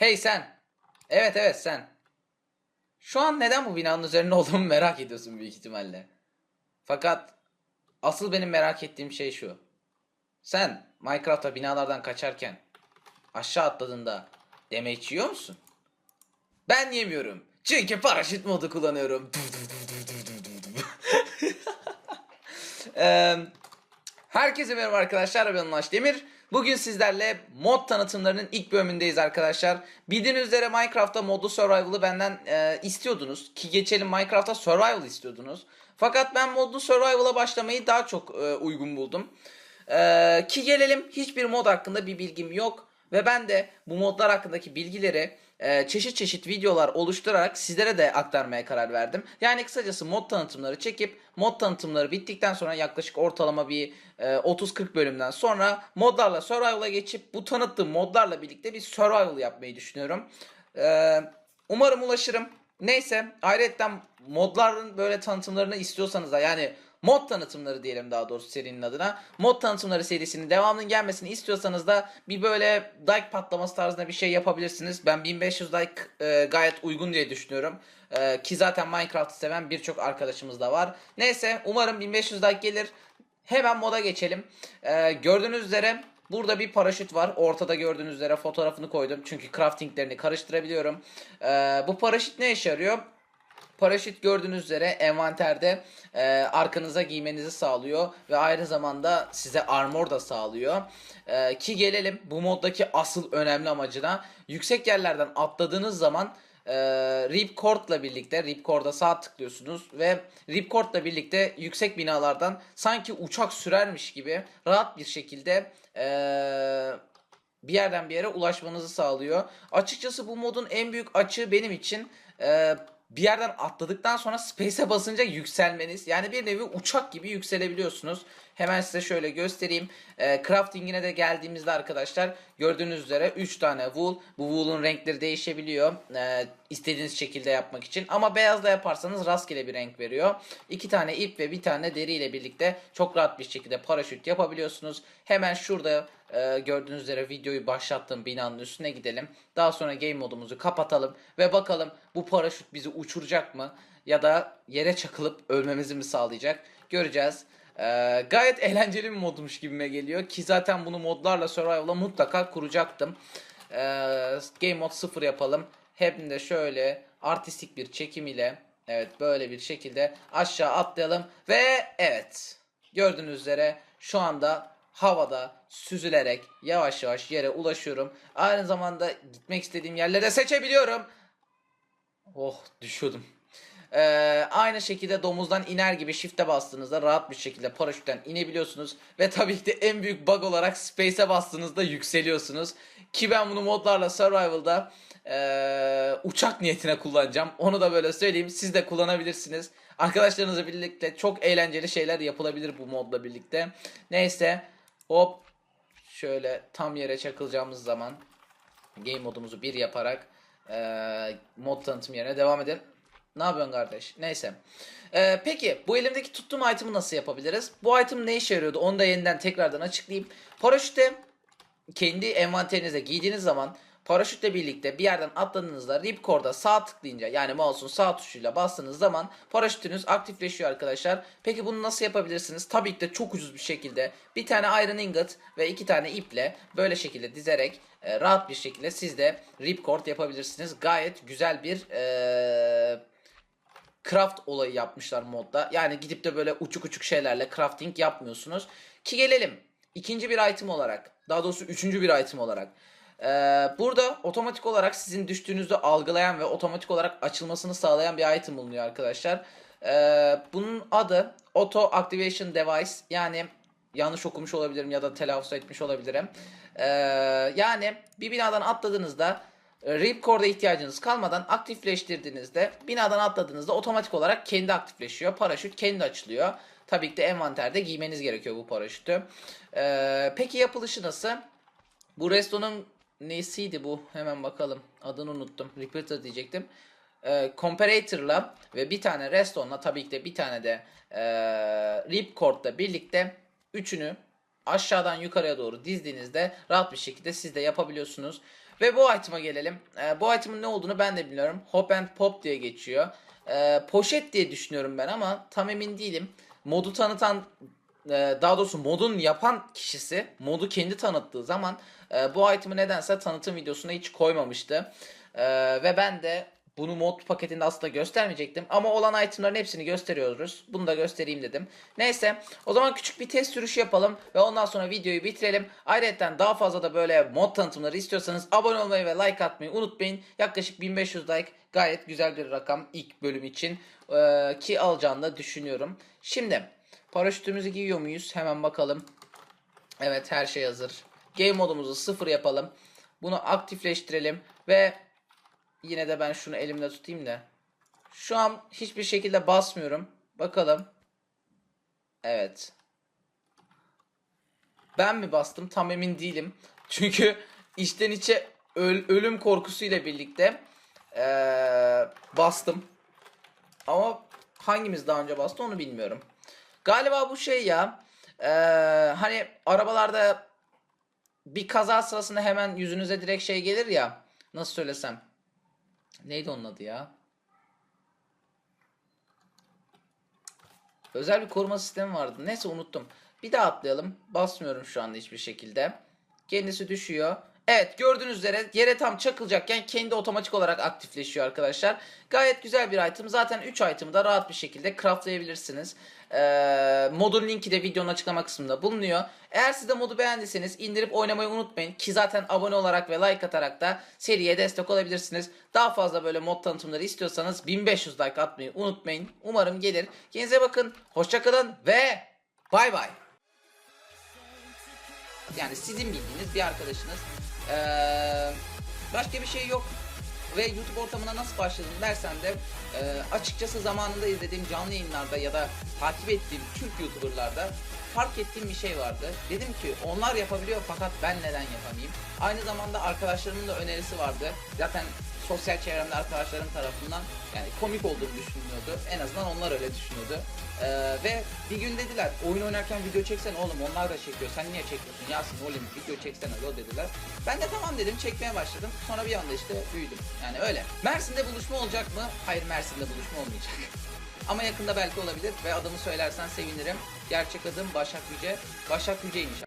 Hey sen. Evet evet sen. Şu an neden bu binanın üzerinde olduğumu merak ediyorsun büyük ihtimalle. Fakat asıl benim merak ettiğim şey şu. Sen Minecraft'ta binalardan kaçarken aşağı atladığında damage yiyor musun? Ben yemiyorum. Çünkü paraşüt modu kullanıyorum. Herkese merhaba arkadaşlar ben Ulaş Demir. Bugün sizlerle mod tanıtımlarının ilk bölümündeyiz arkadaşlar. Bildiğiniz üzere Minecraft'ta modlu survival'ı benden e, istiyordunuz. Ki geçelim Minecraft'ta survival istiyordunuz. Fakat ben modlu survival'a başlamayı daha çok e, uygun buldum. E, ki gelelim hiçbir mod hakkında bir bilgim yok. Ve ben de bu modlar hakkındaki bilgileri e, çeşit çeşit videolar oluşturarak sizlere de aktarmaya karar verdim. Yani kısacası mod tanıtımları çekip mod tanıtımları bittikten sonra yaklaşık ortalama bir e, 30-40 bölümden sonra modlarla survival'a geçip bu tanıttığım modlarla birlikte bir survival yapmayı düşünüyorum. E, umarım ulaşırım. Neyse ayrıca modların böyle tanıtımlarını istiyorsanız da yani mod tanıtımları diyelim daha doğrusu serinin adına. Mod tanıtımları serisinin devamının gelmesini istiyorsanız da bir böyle like patlaması tarzında bir şey yapabilirsiniz. Ben 1500 like e, gayet uygun diye düşünüyorum. E, ki zaten Minecraft'ı seven birçok arkadaşımız da var. Neyse umarım 1500 like gelir. Hemen moda geçelim. E, gördüğünüz üzere Burada bir paraşüt var. Ortada gördüğünüz üzere fotoğrafını koydum. Çünkü craftinglerini karıştırabiliyorum. E, bu paraşüt ne işe yarıyor? Paraşüt gördüğünüz üzere envanterde e, arkanıza giymenizi sağlıyor ve aynı zamanda size armor da sağlıyor. E, ki gelelim bu moddaki asıl önemli amacına. Yüksek yerlerden atladığınız zaman e, Ripcord'la birlikte Ripcord'a sağ tıklıyorsunuz ve Ripcord'la birlikte yüksek binalardan sanki uçak sürermiş gibi rahat bir şekilde e, bir yerden bir yere ulaşmanızı sağlıyor. Açıkçası bu modun en büyük açığı benim için e, bir yerden atladıktan sonra space'e basınca yükselmeniz. Yani bir nevi uçak gibi yükselebiliyorsunuz. Hemen size şöyle göstereyim. E, crafting'ine de geldiğimizde arkadaşlar gördüğünüz üzere 3 tane wool. Bu wool'un renkleri değişebiliyor. E, istediğiniz şekilde yapmak için. Ama beyazla yaparsanız rastgele bir renk veriyor. 2 tane ip ve bir tane deri ile birlikte çok rahat bir şekilde paraşüt yapabiliyorsunuz. Hemen şurada e, gördüğünüz üzere videoyu başlattığım binanın üstüne gidelim. Daha sonra game modumuzu kapatalım ve bakalım bu paraşüt bizi uçuracak mı ya da yere çakılıp ölmemizi mi sağlayacak göreceğiz. Ee, gayet eğlenceli bir modmuş gibime geliyor ki zaten bunu modlarla Survival'a mutlaka kuracaktım. Ee, Game Mode 0 yapalım. Hem de şöyle artistik bir çekim ile evet böyle bir şekilde aşağı atlayalım ve evet gördüğünüz üzere şu anda havada süzülerek yavaş yavaş yere ulaşıyorum. Aynı zamanda gitmek istediğim yerlere seçebiliyorum. Oh düşüyordum. Ee, aynı şekilde domuzdan iner gibi shift'e bastığınızda rahat bir şekilde paraşütten inebiliyorsunuz. Ve tabii ki de en büyük bug olarak space'e bastığınızda yükseliyorsunuz. Ki ben bunu modlarla survival'da ee, uçak niyetine kullanacağım. Onu da böyle söyleyeyim. Siz de kullanabilirsiniz. Arkadaşlarınızla birlikte çok eğlenceli şeyler yapılabilir bu modla birlikte. Neyse hop şöyle tam yere çakılacağımız zaman game modumuzu bir yaparak ee, mod tanıtım yerine devam edelim. Ne yapıyorsun kardeş? Neyse. Ee, peki bu elimdeki tuttuğum item'ı nasıl yapabiliriz? Bu item ne işe yarıyordu? Onu da yeniden tekrardan açıklayayım. Paraşütte kendi envanterinize giydiğiniz zaman paraşütle birlikte bir yerden atladığınızda ripcord'a sağ tıklayınca yani mouse'un sağ tuşuyla bastığınız zaman paraşütünüz aktifleşiyor arkadaşlar. Peki bunu nasıl yapabilirsiniz? Tabii ki de çok ucuz bir şekilde bir tane iron ingot ve iki tane iple böyle şekilde dizerek e, rahat bir şekilde siz de ripcord yapabilirsiniz. Gayet güzel bir e, craft olayı yapmışlar modda. Yani gidip de böyle uçuk uçuk şeylerle crafting yapmıyorsunuz. Ki gelelim ikinci bir item olarak daha doğrusu üçüncü bir item olarak. Ee, burada otomatik olarak sizin düştüğünüzde algılayan ve otomatik olarak açılmasını sağlayan bir item bulunuyor arkadaşlar. Ee, bunun adı Auto Activation Device yani yanlış okumuş olabilirim ya da telaffuz etmiş olabilirim. Ee, yani bir binadan atladığınızda Ripcord'a ihtiyacınız kalmadan aktifleştirdiğinizde binadan atladığınızda otomatik olarak kendi aktifleşiyor. Paraşüt kendi açılıyor. Tabii ki de envanterde giymeniz gerekiyor bu paraşütü. Ee, peki yapılışı nasıl? Bu restonun nesiydi bu? Hemen bakalım. Adını unuttum. Repeater diyecektim. Ee, comparator'la ve bir tane restonla tabii ki de bir tane de e, ripcord'la birlikte üçünü aşağıdan yukarıya doğru dizdiğinizde rahat bir şekilde siz de yapabiliyorsunuz. Ve bu item'a gelelim. Ee, bu item'ın ne olduğunu ben de bilmiyorum. Hop and Pop diye geçiyor. Ee, poşet diye düşünüyorum ben ama tam emin değilim. Modu tanıtan e, daha doğrusu modun yapan kişisi modu kendi tanıttığı zaman e, bu item'ı nedense tanıtım videosuna hiç koymamıştı. E, ve ben de bunu mod paketinde aslında göstermeyecektim. Ama olan itemların hepsini gösteriyoruz. Bunu da göstereyim dedim. Neyse o zaman küçük bir test sürüşü yapalım. Ve ondan sonra videoyu bitirelim. Ayrıca daha fazla da böyle mod tanıtımları istiyorsanız abone olmayı ve like atmayı unutmayın. Yaklaşık 1500 like gayet güzel bir rakam ilk bölüm için. E, ki alacağını da düşünüyorum. Şimdi paraşütümüzü giyiyor muyuz? Hemen bakalım. Evet her şey hazır. Game modumuzu sıfır yapalım. Bunu aktifleştirelim ve yine de ben şunu elimde tutayım da. Şu an hiçbir şekilde basmıyorum. Bakalım. Evet. Ben mi bastım tam emin değilim. Çünkü içten içe öl- ölüm korkusuyla birlikte ee, bastım. Ama hangimiz daha önce bastı onu bilmiyorum. Galiba bu şey ya. ee, hani arabalarda bir kaza sırasında hemen yüzünüze direkt şey gelir ya. Nasıl söylesem. Neydi onun adı ya? Özel bir koruma sistemi vardı. Neyse unuttum. Bir daha atlayalım. Basmıyorum şu anda hiçbir şekilde. Kendisi düşüyor. Evet gördüğünüz üzere yere tam çakılacakken kendi otomatik olarak aktifleşiyor arkadaşlar. Gayet güzel bir item. Zaten 3 item'ı da rahat bir şekilde craftlayabilirsiniz. Ee, modun linki de videonun açıklama kısmında bulunuyor. Eğer siz de modu beğendiyseniz indirip oynamayı unutmayın. Ki zaten abone olarak ve like atarak da seriye destek olabilirsiniz. Daha fazla böyle mod tanıtımları istiyorsanız 1500 like atmayı unutmayın. Umarım gelir. Kendinize bakın. Hoşçakalın ve bay bay. Yani sizin bildiğiniz bir arkadaşınız. Ee, başka bir şey yok. Ve YouTube ortamına nasıl başladım dersen de e, açıkçası zamanında izlediğim canlı yayınlarda ya da takip ettiğim Türk YouTuber'larda fark ettiğim bir şey vardı. Dedim ki onlar yapabiliyor fakat ben neden yapamayayım? Aynı zamanda arkadaşlarımın da önerisi vardı. Zaten sosyal çevremde arkadaşlarım tarafından yani komik olduğunu düşünüyordu. En azından onlar öyle düşünüyordu. Ee, ve bir gün dediler oyun oynarken video çeksen oğlum onlar da çekiyor. Sen niye çekiyorsun Yasin oğlum video çeksene lo dediler. Ben de tamam dedim çekmeye başladım. Sonra bir anda işte büyüdüm. Yani öyle. Mersin'de buluşma olacak mı? Hayır Mersin'de buluşma olmayacak. Ama yakında belki olabilir ve adımı söylersen sevinirim. Gerçek adım Başak Yüce. Başak Yüce'ymiş